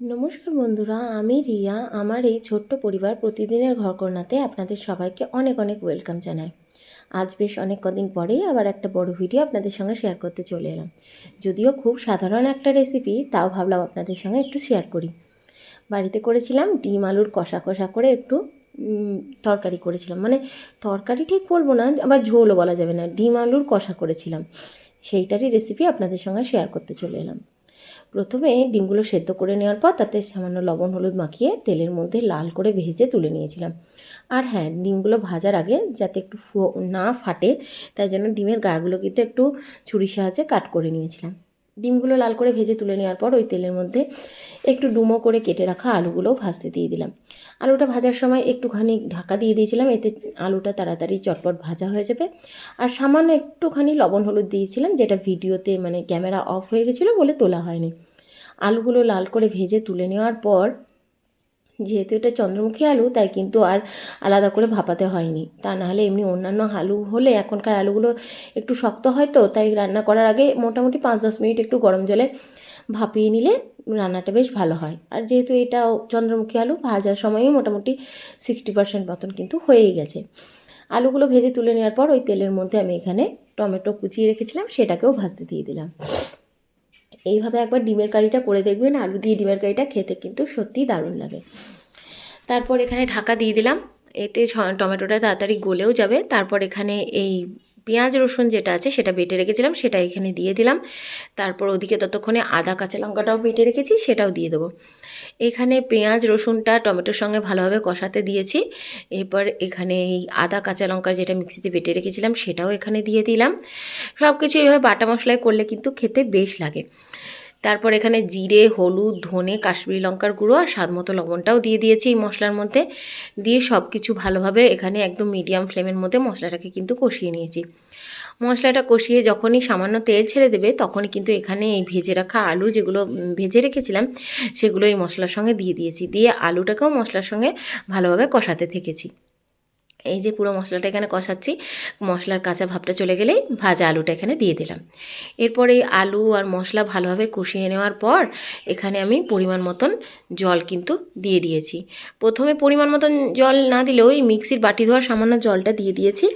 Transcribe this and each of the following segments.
নমস্কার বন্ধুরা, আমি রিয়া। আমার এই ছোট্ট পরিবার প্রতিদিনের ঘরকন্যাতে আপনাদের সবাইকে অনেক অনেক ওয়েলকাম জানাই। আজ বেশ অনেক কদিন পরেই আবার একটা বড় ভিডিও আপনাদের সঙ্গে শেয়ার করতে চলে এলাম। যদিও খুব সাধারণ একটা রেসিপি তাও ভাবলাম আপনাদের সঙ্গে একটু শেয়ার করি। বাড়িতে করেছিলাম ডিম আলুর কষা কষা করে একটু তরকারি করেছিলাম। মানে তরকারি ঠিক বলব না, আবার ঝোলও বলা যাবে না, ডিম আলুর কষা করেছিলাম। সেইটারই রেসিপি আপনাদের সঙ্গে শেয়ার করতে চলে এলাম। প্রথমে ডিমগুলো সেদ্ধ করে নেওয়ার পর তাতে সামান্য লবণ হলুদ মাখিয়ে তেলের মধ্যে লাল করে ভেজে তুলে নিয়েছিলাম। আর হ্যাঁ ডিমগুলো ভাজার আগে যাতে একটু না ফাটে, তাই জন্য ডিমের গাগুলো কিন্তু একটু ছুরির সাহায্যে কাট করে নিয়েছিলাম। ডিমগুলো লাল করে ভেজে তুলে নেওয়ার পর ওই তেলের মধ্যে একটু ডুমো করে কেটে রাখা আলুগুলোও ভাজতে দিয়ে দিলাম। আলুটা ভাজার সময় একটুখানি ঢাকা দিয়ে দিয়েছিলাম, এতে আলুটা তাড়াতাড়ি চটপট ভাজা হয়ে যাবে। আর সামান্য একটুখানি লবণ হলুদ দিয়েছিলাম, যেটা ভিডিওতে মানে ক্যামেরা অফ হয়ে গেছিল বলে তোলা হয়নি। আলুগুলো লাল করে ভেজে তুলে নেওয়ার পর, যেহেতু এটা চন্দ্রমুখী আলু, তাই কিন্তু আর আলাদা করে ভাপাতে হয়নি। তা নাহলে এমনি অন্যান্য আলু হলে এখনকার আলুগুলো একটু শক্ত হয় তো, তাই রান্না করার আগে মোটামুটি পাঁচ দশ মিনিট একটু গরম জলে ভাপিয়ে নিলে রান্নাটা বেশ ভালো হয়। আর যেহেতু এটা চন্দ্রমুখী আলু, ভাজার সময়ই মোটামুটি সিক্সটি পার্সেন্ট মতন কিন্তু হয়েই গেছে। আলুগুলো ভেজে তুলে নেওয়ার পর ওই তেলের মধ্যে আমি এখানে টমেটো কুচিয়ে রেখেছিলাম, সেটাকেও ভাজতে দিয়ে দিলাম। এইভাবে একবার ডিমের কারিটা করে দেখবেন, আলু দিয়ে ডিমের কারিটা খেতে কিন্তু সত্যিই দারুণ লাগে। তারপর এখানে ঢাকা দিয়ে দিলাম, এতে টমেটোটা তাড়াতাড়ি গলেও যাবে। তারপর এখানে এই পেঁয়াজ, রসুন যেটা আছে সেটা বেটে রেখেছিলাম, সেটা এখানে দিয়ে দিলাম। তারপর ওদিকে ততক্ষণে আদা, কাঁচা লঙ্কাটাও বেটে রেখেছি, সেটাও দিয়ে দেবো। এখানে পেঁয়াজ, রসুনটা টমেটোর সঙ্গে ভালোভাবে কষাতে দিয়েছি। এরপর এখানে এই আদা, কাঁচা লঙ্কা যেটা মিক্সিতে বেটে রেখেছিলাম, সেটাও এখানে দিয়ে দিলাম। সব কিছু এইভাবে বাটা মশলায় করলে কিন্তু খেতে বেশ লাগে। তারপর এখানে জিরে, হলুদ, ধনে, কাশ্মীরি লঙ্কার গুঁড়ো আর স্বাদ মতো লবণটাও দিয়ে দিয়েছি এই মশলার মধ্যে। দিয়ে সব কিছু ভালোভাবে এখানে একদম মিডিয়াম ফ্লেমের মধ্যে মশলাটাকে কিন্তু কষিয়ে নিয়েছি। মশলাটা কষিয়ে যখনই সামান্য তেল ছেড়ে দেবে তখনই কিন্তু এখানে এই ভেজে রাখা আলু যেগুলো ভেজে রেখেছিলাম সেগুলো এই মশলার সঙ্গে দিয়ে দিয়েছি। দিয়ে আলুটাকেও মশলার সঙ্গে ভালোভাবে কষাতে থেকেছি। এই যে পুরো মশলাটা এখানে কষাচ্ছি, মশলার কাঁচা ভাবটা চলে গেলেই ভাজা আলুটা এখানে দিয়ে দিলাম। এরপর এই আলু আর মশলা ভালোভাবে কষিয়ে নেওয়ার পর এখানে আমি পরিমাণ মতন জল কিন্তু দিয়ে দিয়েছি। প্রথমে পরিমাণ মতন জল না দিলেও ওই মিক্সির বাটি ধোয়ার সামান্য জলটা দিয়ে দিয়েছি।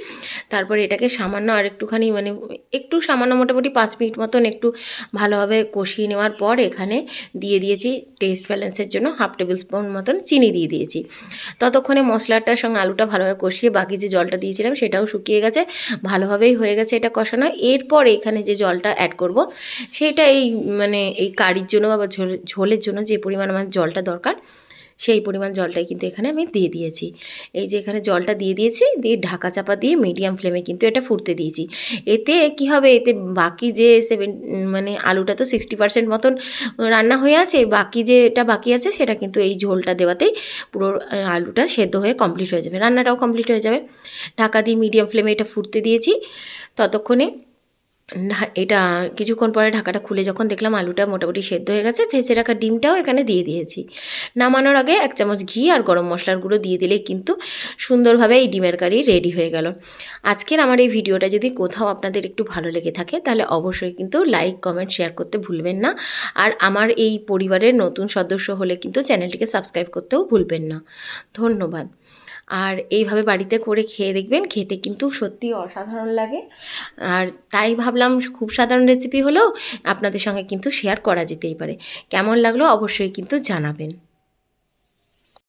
তারপর এটাকে সামান্য আর একটুখানি মানে একটু সামান্য মোটামুটি পাঁচ মিনিট মতন একটু ভালোভাবে কষিয়ে নেওয়ার পর এখানে দিয়ে দিয়েছি টেস্ট ব্যালেন্সের জন্য হাফ টেবিল স্পুন মতন চিনি দিয়ে দিয়েছি। ততক্ষণে মশলাটার সঙ্গে আলুটা ভালোভাবে কষিয়ে বাকি যে জলটা দিয়েছিলাম সেটাও শুকিয়ে গেছে, ভালোভাবেই হয়ে গেছে এটা কষানো। এরপর এখানে যে জলটা অ্যাড করব, সেটা এই মানে এই কারির জন্য বা ঝোল- ঝোলের জন্য যে পরিমাণ আমার জলটা দরকার সেই পরিমাণ জলটাই কিন্তু এখানে আমি দিয়ে দিয়েছি। এই যে এখানে জলটা দিয়ে দিয়েছি, দিয়ে ঢাকা চাপা দিয়ে মিডিয়াম ফ্লেমে কিন্তু এটা ফুটতে দিয়েছি। এতে কি হবে? এতে বাকি যে সেভেন মানে আলুটা তো সিক্সটি পার্সেন্ট মতন রান্না হয়ে আছে, বাকি যেটা বাকি আছে সেটা কিন্তু এই ঝোলটা দেওয়াতেই পুরো আলুটা সেদ্ধ হয়ে কমপ্লিট হয়ে যাবে। রান্নাটাও কমপ্লিট হয়ে যাবে। ঢাকা দিয়ে মিডিয়াম ফ্লেমে এটা ফুটতে দিয়েছি। ততক্ষণে এটা কিছুক্ষণ পরে ঢাকাটা খুলে যখন দেখলাম আলুটা মোটামুটি সেদ্ধ হয়ে গেছে, ভেজে রাখা ডিমটাও এখানে দিয়ে দিয়েছি। নামানোর আগে এক চামচ ঘি আর গরম মশলার গুঁড়ো দিয়ে দিলেই কিন্তু সুন্দরভাবে এই ডিমের কারি রেডি হয়ে গেল। আজকের আমার এই ভিডিওটা যদি কোথাও আপনাদের একটু ভালো লেগে থাকে, তাহলে অবশ্যই কিন্তু লাইক, কমেন্ট, শেয়ার করতে ভুলবেন না। আর আমার এই পরিবারের নতুন সদস্য হলে কিন্তু চ্যানেলটিকে সাবস্ক্রাইব করতেও ভুলবেন না। ধন্যবাদ। আর এইভাবে বাড়িতে করে খেয়ে দেখবেন, খেতে কিন্তু সত্যি অসাধারণ লাগে। আর তাই ভাবলাম খুব সাধারণ রেসিপি হলেও আপনাদের সঙ্গে কিন্তু শেয়ার করা যেতেই পারে। কেমন লাগল অবশ্যই কিন্তু জানাবেন।